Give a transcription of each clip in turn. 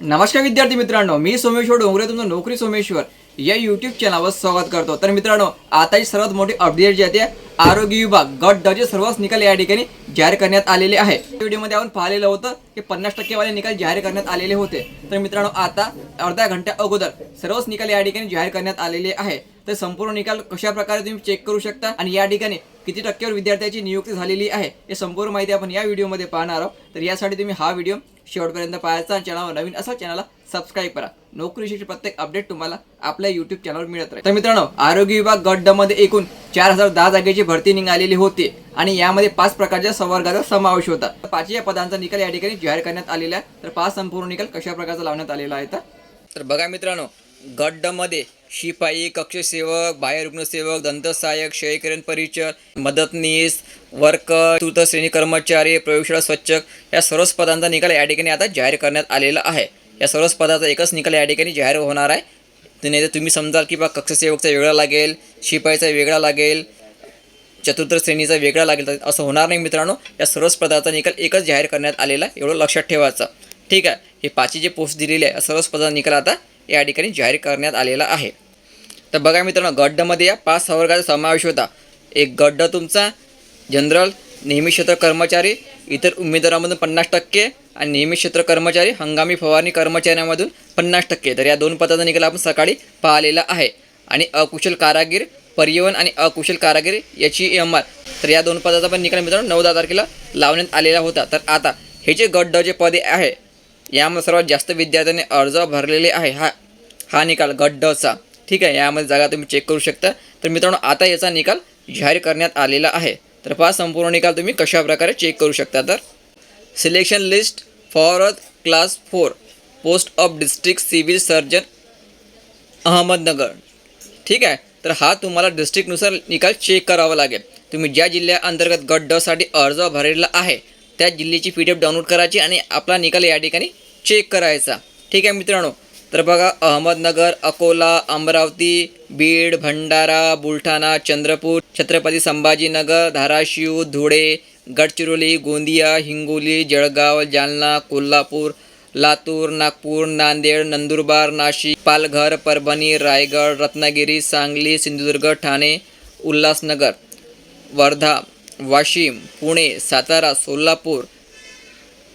नमस्कार विद्यार्थी मित्रांनो मी सोमेश्वर डोंगरे तुमचं नोकरी सोमेश्वर. या युट्यूब चॅनलवर स्वागत करतो. तर मित्रांनो आताची सर्वात मोठी अपडेट जी आहे आरोग्य विभाग गट ड सर्वच निकाल या ठिकाणी जाहीर करण्यात आलेले आहे. व्हिडिओमध्ये आपण पाहिलेलं होतं की पन्नास टक्केवाले निकाल जाहीर करण्यात आलेले होते. तर मित्रांनो आता अर्ध्या घंट्या अगोदर सर्वच निकाल या ठिकाणी जाहीर करण्यात आलेले आहे. तर संपूर्ण निकाल कशा प्रकारे तुम्ही चेक करू शकता आणि या ठिकाणी किती टक्केवर विद्यार्थ्याची नियुक्ती झालेली आहे हे संपूर्ण माहिती आपण या व्हिडिओमध्ये पाहणार आहोत. तर यासाठी तुम्ही हा व्हिडिओ शेवटपर्यंत पाहायचा आणि चॅनलवर नवीन असा चॅनलला सबस्क्राईब करा. नोकरीशी प्रत्येक अपडेट तुम्हाला आपल्या युट्यूब चॅनलवर मिळत राहील. तर मित्रांनो आरोग्य विभाग गट ड मध्ये एकूण चार हजार दहा जागेची भरती निघालेली होती आणि यामध्ये पाच प्रकारच्या संवर्गाचा समावेश होता. पाचव्या या पदांचा निकाल या ठिकाणी जाहीर करण्यात आलेला आहे. तर पाच संपूर्ण निकाल कशा प्रकारचा लावण्यात आलेला आहे तर? तर बघा मित्रांनो गट ड मध्ये शिपाई कक्षसेवक बाह्य रुग्णसेवक दंतसहाय्यक शयकरण परिचर मदतनीस वर्कर तृत श्रेणी कर्मचारी प्रयोगशाळा स्वच्छक या सर्वच पदांचा निकाल या ठिकाणी आता जाहीर करण्यात आलेला आहे. या सर्व पदाचा एकच निकाल या ठिकाणी जाहीर होणार आहे. ते नाही तर तुम्ही समजाल की बा कक्षसेवकचा वेगळा लागेल शिपाईचा वेगळा लागेल चतुर्थ श्रेणीचा वेगळा लागेल तर असं होणार नाही मित्रांनो. या सर्व स्पर्धाचा निकाल एकच जाहीर करण्यात आलेला आहे एवढं लक्षात ठेवायचं. ठीक आहे हे पाचही जे पोस्ट दिलेली आहे या सर्वच पदाचा निकाल आता या ठिकाणी जाहीर करण्यात आलेला आहे. तर बघा मित्रांनो गड्डमध्ये या पाच संवर्गाचा समावेश होता. एक गड्ड तुमचा जनरल नेहमी क्षेत्र कर्मचारी इतर उमेदवारामधून पन्नास टक्के आणि नियमित क्षेत्र कर्मचारी हंगामी फवारणी कर्मचाऱ्यांमधून पन्नास टक्के. तर या दोन पदाचा निकाल आपण सकाळी पाहिलेला आहे. आणि अकुशल कारागीर परिवहन आणि अकुशल कारागीर याची एम आर. तर या दोन पदाचा पण निकाल मित्रांनो नऊ दहा तारखेला लावण्यात आलेला होता. तर आता हे जे गट ड जे पदे आहे यामध्ये सर्वात जास्त विद्यार्थ्यांनी अर्ज भरलेले आहे हा हा निकाल गट डचा ठीक आहे यामध्ये जागा तुम्ही चेक करू शकता. तर मित्रांनो आता याचा निकाल जाहीर करण्यात आलेला आहे. तर पहा संपूर्ण निकाल तुम्ही कशाप्रकारे चेक करू शकता तर. Selection list for class four post of district civil surgeon Ahmednagar ठीक आहे? तर हा तुम्हाला डिस्ट्रिक्टनुसार निकाल चेक करावा लागेल. तुम्ही ज्या जिल्ह्याअंतर्गत गट डसाठी अर्ज भरलेला आहे त्या जिल्ह्याची पी डी एफ डाउनलोड करायची आणि आपला निकाल या ठिकाणी चेक करायचा. ठीक आहे मित्रांनो? तर बघा अहमदनगर अकोला अमरावती बीड भंडारा बुलढाणा चंद्रपूर छत्रपती संभाजीनगर धाराशिव धुळे गडचिरोली गोंदिया हिंगोली जळगाव जालना कोल्हापूर लातूर नागपूर नांदेड नंदुरबार नाशिक पालघर परभणी रायगड रत्नागिरी सांगली सिंधुदुर्ग ठाणे उल्हासनगर वर्धा वाशिम पुणे सातारा सोलापूर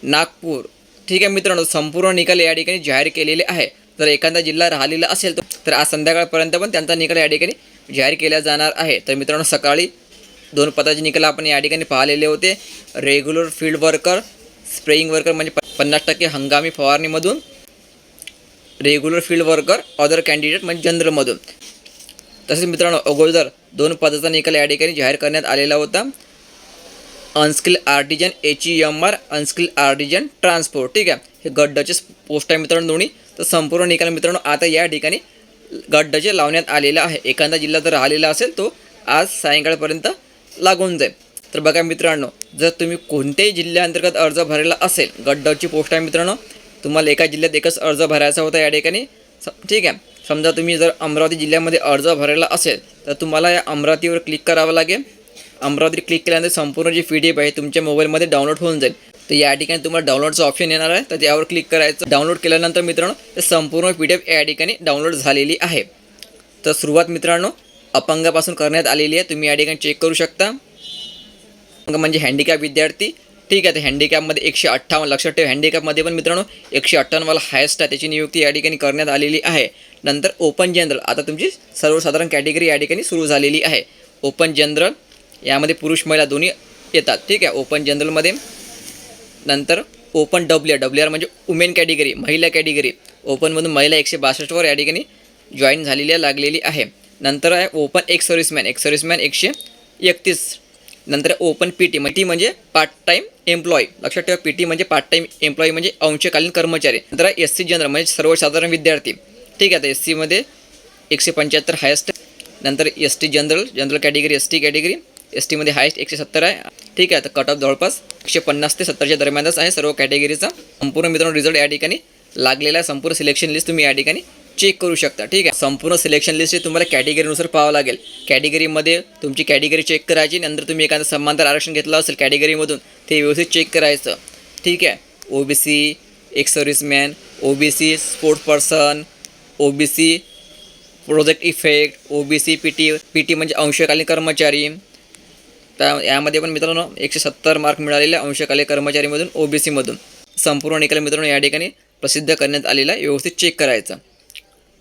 नागपूर. ठीक आहे मित्रांनो संपूर्ण निकाल या ठिकाणी जाहीर केलेले आहे. जर एखादा जिल्हा राहिलेला असेल तर- आज संध्याकाळपर्यंत पण त्यांचा निकाल या ठिकाणी जाहीर केला जाणार आहे. तर मित्रांनो सकाळी दोन पदाचे निकाल आपण या ठिकाणी पाहिलेले होते. Regular field worker spraying worker म्हणजे पन्नास टक्के हंगामी फवारणीमधून regular field worker other candidate म्हणजे जनरलमधून तसेच मित्रांनो अगोदर दोन पदाचा निकाल या ठिकाणी जाहीर करण्यात आलेला होता. Unskilled artisan H E M R unskilled artisan transport ठीक आहे? हे गड्डाचे पोस्ट आहे मित्रांनो दोन्ही. तर संपूर्ण निकाल मित्रांनो आता या ठिकाणी गड्डाचे लावण्यात आलेला आहे. एखादा जिल्हा जर राहिलेला असेल तो आज सायंकाळपर्यंत लागून जाईल. तर बघा मित्रांनो जर तुम्ही कोणत्याही जिल्ह्याअंतर्गत अर्ज भरलेला असेल गड्डाची पोस्ट आहे मित्रांनो तुम्हाला एका जिल्ह्यात एकच अर्ज भरायचा होता या ठिकाणी. स ठीक आहे. समजा तुम्ही जर अमरावती जिल्ह्यामध्ये अर्ज भरलेला असेल तर तुम्हाला या अमरावतीवर क्लिक करावं लागेल. अमरावती क्लिक केल्यानंतर संपूर्ण जी पी डी एफ आहे तुमच्या मोबाईलमध्ये डाउनलोड होऊन जाईल. तर या ठिकाणी तुम्हाला डाउनलोडचं ऑप्शन येणार आहे. तर त्यावर क्लिक करायचं. डाउनलोड केल्यानंतर मित्रांनो ते संपूर्ण पी डी एफ या ठिकाणी डाउनलोड झालेली आहे. तर सुरुवात मित्रांनो अपंगापासून करण्यात आलेली आहे. तुम्ही या ठिकाणी चेक करू शकता. अपंग म्हणजे हँडिकॅप विद्यार्थी. ठीक आहे तर हँडिकॅपमध्ये एकशे अठ्ठावन्न लक्षात ठेव हँडिकॅपमध्ये पण मित्रांनो एकशे अठ्ठावन्नवाला हायस्ट आहे. त्याची नियुक्ती या ठिकाणी करण्यात आलेली आहे. नंतर ओपन जनरल आता तुमची सर्वसाधारण कॅटेगरी या ठिकाणी सुरू झालेली आहे. ओपन जनरल यामध्ये पुरुष महिला दोन्ही येतात. ठीक आहे ओपन जनरलमध्ये नंतर open W R W R म्हणजे वुमेन कॅटेगरी महिला कॅटेगरी ओपनमधून महिला एकशे बासष्टवर या ठिकाणी जॉईन झालेली लागलेली आहे. नंतर आहे ओपन एक सर्व्हिसमॅन एक सर्व्हिसमॅन एकशे एकतीस. नंतर ओपन पी टी टी म्हणजे पार्ट टाईम एम्प्लॉई लक्षात ठेवा पी टी म्हणजे पार्ट टाईम एम्प्लॉई म्हणजे अंशकालीन कर्मचारी. नंतर एस सी जनरल म्हणजे सर्वसाधारण विद्यार्थी. ठीक आहे आता एस सीमध्ये एकशे पंच्याहत्तर हायस्ट नंतर S T general general category S T category S टीमध्ये हायस्ट एकशे सत्तर आहे. ठीक आहे तर कट ऑफ जवळपास एकशे पन्नास ते सत्तरच्या दरम्यानच आहे सर्व कॅटेगरीचा संपूर्ण मित्रांनो रिझल्ट या ठिकाणी लागलेला आहे. संपूर्ण सिलेक्शन लिस्ट तुम्ही या ठिकाणी चेक करू शकता. ठीक आहे संपूर्ण सिलेक्शन लिस्ट तुम्हाला कॅटेगरीनुसार पाहावं लागेल. कॅटेगरीमध्ये तुमची कॅटेगरी चेक करायची नंतर तुम्ही एखादं समांतर आरक्षण घेतलं असेल कॅटेगरीमधून ते व्यवस्थित चेक करायचं. ठीक आहे O B C ex serviceman O B C sports person O B C project effect O B C P T P T म्हणजे अंशकालीन कर्मचारी त्या यामध्ये पण मित्रांनो एकशे सत्तर मार्क मिळालेले अंशकालीय कर्मचारीमधून ओ बी सीमधून संपूर्ण निकाल मित्रांनो या ठिकाणी प्रसिद्ध करण्यात आलेला आहे. व्यवस्थित चेक करायचा.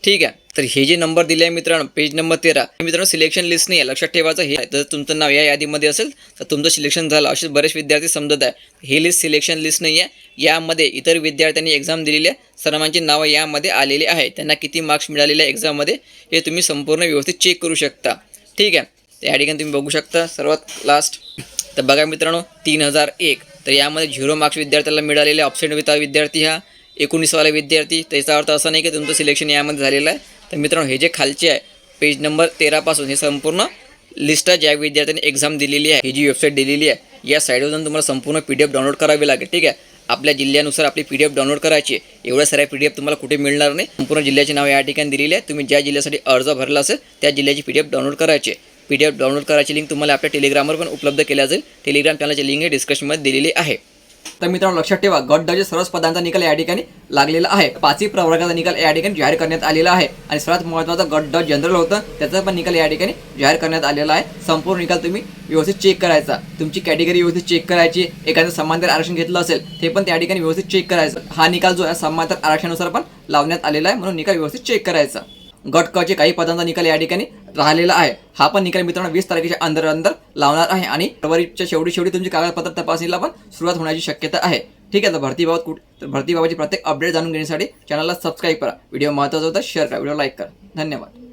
ठीक आहे. तर हे जे नंबर दिले आहे मित्रांनो पेज नंबर तेरा. हे मित्रांनो सिलेक्शन लिस्ट नाही आहे. लक्षात ठेवायचं हे जर तुमचं नाव या यादीमध्ये असेल तर तुमचं सिलेक्शन झालं. असे बरेच विद्यार्थी समजत आहे. हे लिस्ट सिलेक्शन लिस्ट नाही आहे. यामध्ये इतर विद्यार्थ्यांनी एक्झाम दिलेली आहे सर्वांची नावं यामध्ये आलेली आहे त्यांना किती मार्क्स मिळालेले आहे एक्झाममध्ये हे तुम्ही संपूर्ण व्यवस्थित चेक करू शकता. ठीक आहे. तर या ठिकाणी तुम्ही बघू शकता सर्वात लास्ट तर बघा मित्रांनो तीन हजार एक. तर यामध्ये झिरो मार्क्स विद्यार्थ्याला मिळालेले ऑप्शन विता विद्यार्थी हा एकोणीसवाला विद्यार्थी. त्याचा अर्थ असा नाही की तुमचं सिलेक्शन यामध्ये झालेलं आहे. तर मित्रांनो हे जे खालचे आहे पेज नंबर तेरापासून हे संपूर्ण लिस्ट आहे ज्या विद्यार्थ्यांनी एक्झाम दिलेली आहे. ही जी वेबसाईट दिलेली आहे या साईडवर जाऊन तुम्हाला संपूर्ण पी डी एफ डाउनलोड करावी लागेल. ठीक आहे? आपल्या जिल्ह्यानुसार आपली पी डी एफ डाउनलोड करायची एवढ्या साऱ्या पी डी एफ तुम्हाला कुठे मिळणार नाही. संपूर्ण जिल्ह्याचे नाव या ठिकाणी दिलेले आहे. तुम्ही ज्या जिल्ह्यासाठी अर्ज भरला असेल त्या जिल्ह्याची पी डी एफ डाउनलोड करायची पी डी एफ डाउनलोड करायची लिंक तुम्हाला आपल्या टेलिग्रामवर पण उपलब्ध केल्या जाईल. टेलिग्राम चॅनलची लिंक हे डिस्क्रिप्शनमध्ये दिलेली आहे. तर मित्रांनो लक्षात ठेवा गट दर्जे सर्वच पदांचा निकाल या ठिकाणी लागलेला आहे. पाचही प्रवर्गाचा निकाल या ठिकाणी जाहीर करण्यात आलेला आहे. आणि सर्वात महत्त्वाचा गट ड जनरल होतं त्याचा पण निकाल या ठिकाणी जाहीर करण्यात आलेला आहे. संपूर्ण निकाल तुम्ही व्यवस्थित चेक करायचा. तुमची कॅटेगरी व्यवस्थित चेक करायची एखादं समांतर आरक्षण घेतलं असेल ते पण त्या ठिकाणी व्यवस्थित चेक करायचं. हा निकाल जो आहे समांतर आरक्षणानुसार पण लावण्यात आलेला आहे म्हणून निकाल व्यवस्थित चेक करायचा. गट कचे काही पदांचा निकाल या ठिकाणी राहिलेला आहे. हा पण निकाल मित्रांनो वीस तारखेच्या अंदर अंदर लावणार आहे आणि फरवरीच्या शेवटी शेवटी तुमची कागदपत्र तपासणीला पण सुरुवात होण्याची शक्यता आहे. ठीक आहे तर भरतीबाबत कुठे तर भरतीबाबतची प्रत्येक अपडेट जाणून घेण्यासाठी चॅनलला सबस्क्राईब करा. व्हिडिओ महत्त्वाचा होता शेअर करा. व्हिडिओ लाईक करा. धन्यवाद.